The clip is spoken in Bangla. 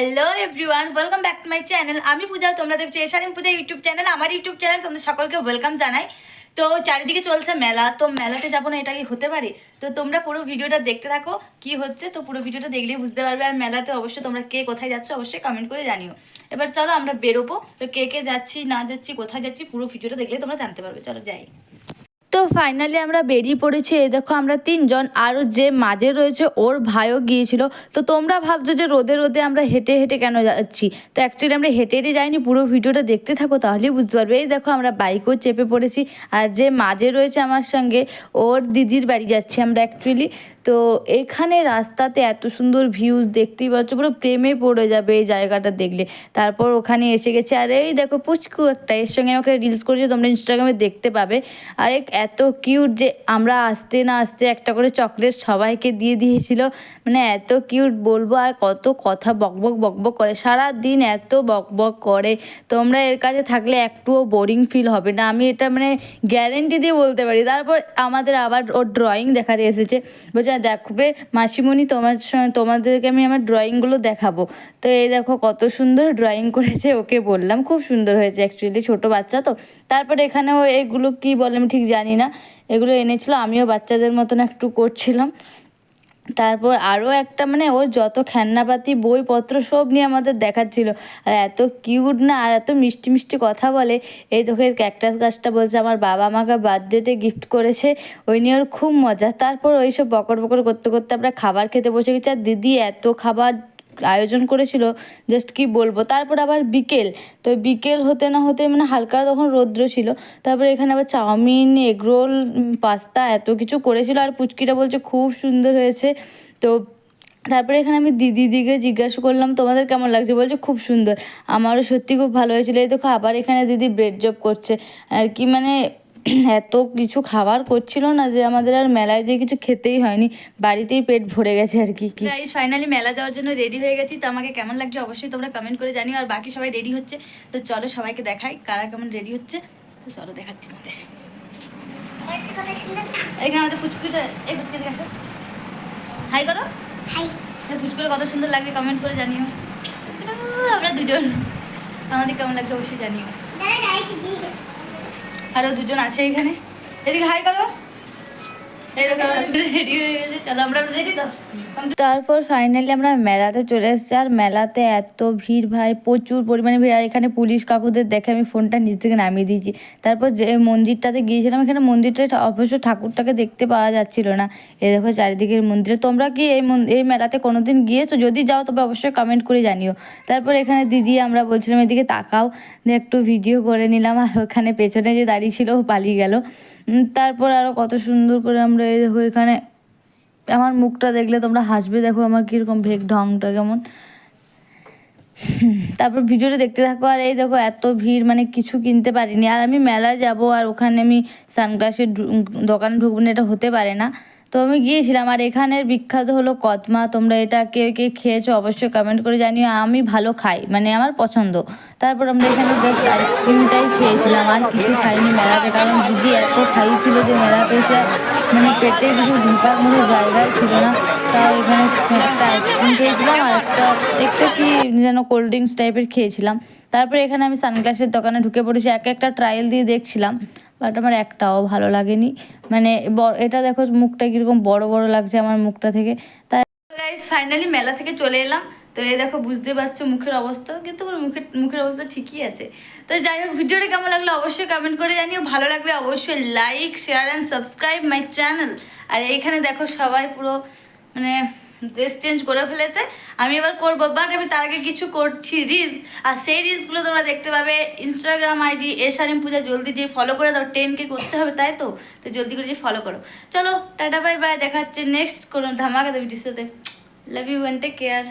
Hello everyone welcome back to my channel আমি পূজা, তোমরা দেখছ এশারিম পূজা ইউটিউব চ্যানেল আমার ইউটিউব চ্যানেল তোমাদের সকলকে ওয়েলকাম জানাই। তো চারিদিকে চলছে মেলা, তো মেলাতে যাব না, এটা কি হতে পারে? তো তোমরা পুরো ভিডিওটা দেখতে থাকো, কি হচ্ছে? তো পুরো ভিডিওটা দেখলেই বুঝতে পারবে, আর মেলাতে অবশ্যই তোমরা কে কোথায় যাচ্ছ, অবশ্যই কমেন্ট করে জানিও। এবার চলো আমরা বেরোবো। তো কে কে যাচ্ছি, না যাচ্ছি, কোথায় যাচ্ছি, পুরো ভিডিওটা দেখলে তোমরা জানতে পারবে। চলো যাই। তো ফাইনালি আমরা বেরিয়ে পড়েছি। এই দেখো আমরা তিনজন, আর যে মাঝে রয়েছে ওর ভাইও গিয়েছিল। তো তোমরা ভাবছ যে রোদে রোদে আমরা হেঁটে হেঁটে কেন যাচ্ছি? তো অ্যাকচুয়ালি আমরা হেঁটে হেঁটে যাইনি, পুরো ভিডিওটা দেখতে থাকো তাহলেই বুঝতে পারবে। এই দেখো আমরা বাইকেও চেপে পড়েছি, আর যে মাঝে রয়েছে আমার সঙ্গে ওর দিদির বাড়ি যাচ্ছি আমরা অ্যাকচুয়ালি তো এখানে রাস্তাতে এত সুন্দর ভিউজ দেখতেই পাচ্ছ, পুরো প্রেমে পড়ে যাবে এই জায়গাটা দেখলে। তারপর ওখানে এসে গেছে, আর এই দেখো পুচকু একটা, এর সঙ্গে আমাকে রিলস করেছে, তোমরা ইনস্টাগ্রামে দেখতে পাবে। আর এক এত কিউট যে আমরা আসতে না আসতে একটা করে চকলেট সবাইকে দিয়ে দিয়েছিল। মানে এত কিউট বলব আর কত কথা বকবক বকবক করে। সারা দিন এত বকবক করে। তোমরা এর কাছে থাকলে একটুও বোরিং ফিল হবে না। আমি এটা মানে গ্যারেন্টি দিয়ে বলতে পারি। তারপর আমাদের আবার ওর ড্রয়িং দেখাতে এসেছে। বলছে, দেখবে মাসিমণি তোমার সঙ্গে তোমাদেরকে আমি আমার ড্রয়িংগুলো দেখাবো। তো এই দেখো কত সুন্দর ড্রয়িং করেছে ওকে বললাম। খুব সুন্দর হয়েছে অ্যাকচুয়ালি ছোট বাচ্চা তো। তারপর এখানে ও এগুলো কি বলে আমি ঠিক জানি না, এগুলো এনেছিল, আমিও বাচ্চাদের মতন একটু করছিলাম। তারপর আরও একটা মানে ওর যত খেলনাপাতি, বইপত্র সব নিয়ে আমাদের দেখাচ্ছিল। আর এত কিউট না, আর এত মিষ্টি মিষ্টি কথা বলে। এই তোকে ক্যাকটাস গাছটা বলছে, আমার বাবা আমাকে বার্থডেতে গিফট করেছে, ওই নিয়ে ওর খুব মজা। তারপর ওই সব বকর বকর করতে করতে আমরা খাবার খেতে বসে গেছি। আর দিদি এত খাবার আয়োজন করেছিল জাস্ট কি বলব? তারপর আবার বিকেল, তো বিকেল হতে না হতে মানে হালকা তখন রৌদ্র ছিল। তারপরে এখানে আবার চাউমিন এগরোল পাস্তা এত কিছু করেছিল আর পুচকিটা বলছে খুব সুন্দর হয়েছে। তো তারপরে এখানে আমি দিদি দিকে জিজ্ঞাসা করলাম, তোমাদের কেমন লাগছে? বলছে, খুব সুন্দর। আমারও সত্যি খুব ভালো হয়েছিল। এই দেখো, আবার এখানে দিদি ব্রেড জব করছে। আর কি মানে এত কিছু খাবার করছিল না যে আমাদের আর মেলায় যে কিছু খেতেই হয়নি। বাড়িতেই পেট ভরে গেছে আর কি কি? ফাইনালি মেলা যাওয়ার জন্য রেডি হয়ে গেছি। তো আমাকে কেমন লাগছে অবশ্যই তোমরা কমেন্ট করে জানিও। আর বাকি সবাই রেডি হচ্ছে। তো চলো সবাইকে দেখাই কারা কেমন রেডি হচ্ছে। তো চলো দেখাচ্ছি তোমাদের। এখানে আমাদের পুচকুটা এই আসো। হাই করো। হাই হ্যাঁ কত সুন্দর লাগবে কমেন্ট করে জানিও। আমরা দুজন। আমাদের কেমন লাগছে অবশ্যই জানিও। আরও দুজন আছে এখানে। এদিকে হাই করো তারপর ফাইনালি আমরা মেলাতে চলে এসেছি। আর মেলাতে এত ভিড় ভাই, প্রচুর পরিমাণে ভিড়। আর এখানে পুলিশ কাকুদের দেখে আমি ফোনটা নিচ থেকে নামিয়ে দিয়েছি। তারপর যে মন্দিরটাতে গিয়েছিলাম, এখানে মন্দিরটা অবশ্য ঠাকুরটাকে দেখতে পাওয়া যাচ্ছিল না। এ দেখো চারিদিকের মন্দিরে। তোমরা কি এই এই মেলাতে কোনোদিন গিয়েছো? যদি যাও, তবে অবশ্যই কমেন্ট করে জানিও। তারপর এখানে দিদি, আমরা বলছিলাম এদিকে তাকাও। দিয়ে একটু ভিডিও করে নিলাম। আর ওখানে পেছনে যে দাঁড়িয়ে ছিল পালিয়ে গেল। তারপর আরও কত সুন্দর করে আমরা এই দেখো এখানে। আমার মুখটা দেখলে তোমরা হাসবে, দেখো আমার কীরকম ভেগ ঢংটা কেমন। তারপর ভিডিওটা দেখতে থাকো, আর এই দেখো এত ভিড় মানে কিছু কিনতে পারিনি। আর আমি মেলায় যাব, আর ওখানে আমি সানগ্লাসের দোকানে ঢুকবো না, এটা হতে পারে না। তো আমি গিয়েছিলাম, আর এখানের বিখ্যাত হলো কদমা, তোমরা এটা কে কে খেয়েছো অবশ্যই কমেন্ট করে জানিও। আমি ভালো খাই মানে আমার পছন্দ। তারপর আমরা এখানে জাস্ট আইসক্রিমটাই খেয়েছিলাম, আর কিছু খাইনি মেলাতে, কারণ দিদি এত খাইছিল যে মেলাতে এসে মানে পেটে কিছু ঢোকার মতো জায়গায় ছিল না, তাও এখানে একটা আইসক্রিম খেয়েছিলাম আর একটা একটা কি যেন কোল্ড ড্রিঙ্কস টাইপের খেয়েছিলাম। তারপরে এখানে আমি সানগ্লাসের দোকানে ঢুকে পড়েছি, এক একটা ট্রায়াল দিয়ে দেখছিলাম বাট আমার একটাও ভালো লাগেনি। মানে এটা দেখো মুখটা কীরকম বড় বড় লাগছে আমার মুখটা থেকে। তাই গাইস ফাইনালি মেলা থেকে চলে এলাম। তো এই দেখো, বুঝতে পারছ মুখের অবস্থা, কিন্তু আমার মুখের মুখের অবস্থা ঠিকই আছে। তো যাই হোক, ভিডিওটা কেমন লাগল অবশ্যই কমেন্ট করে জানিও। ভালো লাগলে অবশ্যই like share and subscribe my channel আর এইখানে দেখো সবাই পুরো মানে ড্রেস চেঞ্জ করে ফেলেছে। আমি এবার করব বাট আমি তার আগে কিছু করছি রিলস আর সেই রিলসগুলো তোমরা দেখতে পাবে ইনস্টাগ্রাম আইডি এসারিম পূজা জলদি যে ফলো করে দাও। টেন কে করতে হবে, তাই তো? তো জলদি করে যে ফলো করো। চলো, টাটা বাই বাই দেখা হচ্ছে নেক্সট কোনো ধামাকা ভিডিওর সাথে love you and take care